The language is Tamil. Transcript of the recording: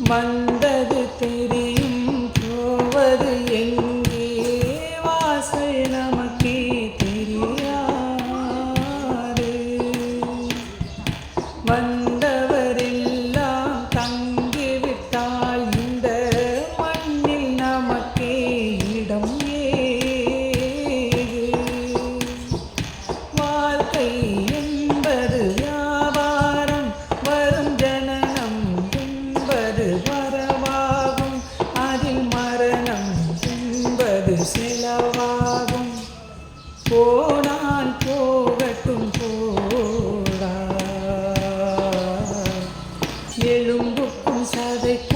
வந்தது தெரியும் போவது எங்கே? வாசல் நமக்கே செலவாகும். போனால் போகட்டும் போடா. எலும்புக்கும் சதைக்கும்